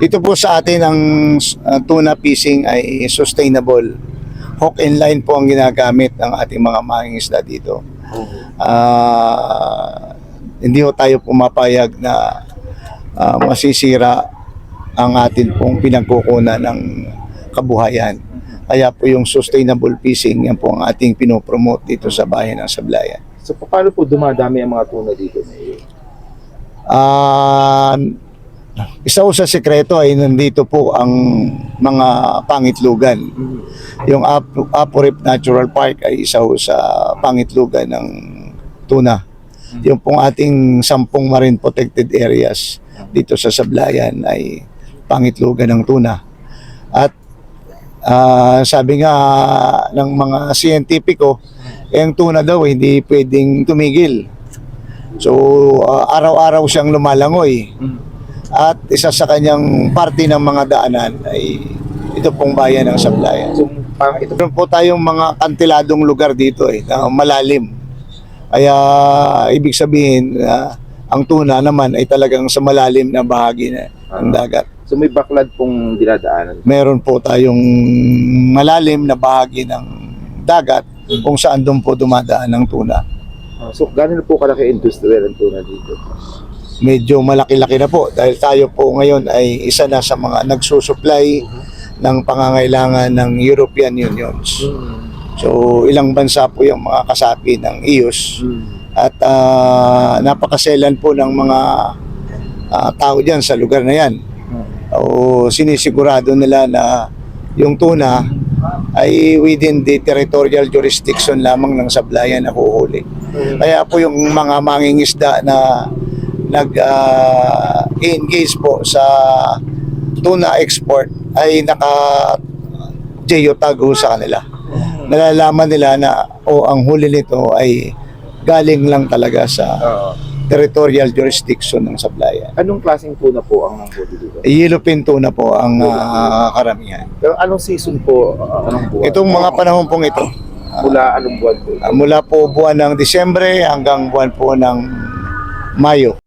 Dito po sa atin ang uh, tuna fishing ay sustainable. Hook and line po ang ginagamit ng ating mga mangingisda dito. Ah, hindi ho tayo pumapayag na ah, masisira ang atin pong pinagkukunan ng kabuhayan. Kaya po yung sustainable fishing, yan po ang ating pinopromote dito sa bayan ng Sablayan. So paano po dumadami ang mga tuna dito? Ah, isa sa sekreto ay nandito po ang mga pangitlugan. Yung Ap- Apo Rip Natural Park ay isa sa pangitlugan ng tuna. Yung pong ating sampung marine protected areas dito sa Sablayan ay pangitlugan ng tuna. At ah, sabi nga ng mga siyentipiko, eh, ang tuna daw hindi pwedeng tumigil. So, ah, araw-araw siyang lumalangoy. At isa sa kanyang parte ng mga daanan ay ito pong bayan ng Sablayan. Ito po tayong mga kantiladong lugar dito eh, na malalim. Kaya ibig sabihin na ang tuna naman ay talagang sa malalim na bahagi na ng dagat. so may baklad pong dinadaanan. Meron po tayong malalim na bahagi ng dagat kung saan doon po dumadaan ng tuna. Ah, So gano'n po kalaki industrial ang tuna dito? medyo malaki-laki na po dahil tayo po ngayon ay isa na sa mga nagsusupply ng pangangailangan ng European Unions. So ilang bansa po yung mga kasapi ng EUs at ah, napakaselan po ng mga ah, tao diyan sa lugar na yan. O sinisigurado nila na yung tuna ay within the territorial jurisdiction lamang ng sablayan na huhuli. Kaya po yung mga mangingisda na nag-engage po sa tuna export ay naka geotag ho sa kanila. Nalalaman nila na o ang huli nito ay galing lang talaga sa territorial jurisdiction ng sablayan. Anong klaseng tuna po ang nanghuli dito? Yellowfin tuna po ang ah, karamihan. Pero anong season po? ah, anong buwan? Itong mga panahon pong ito, Mula anong buwan po? ah, mula po buwan ng Disyembre hanggang buwan po ng Mayo.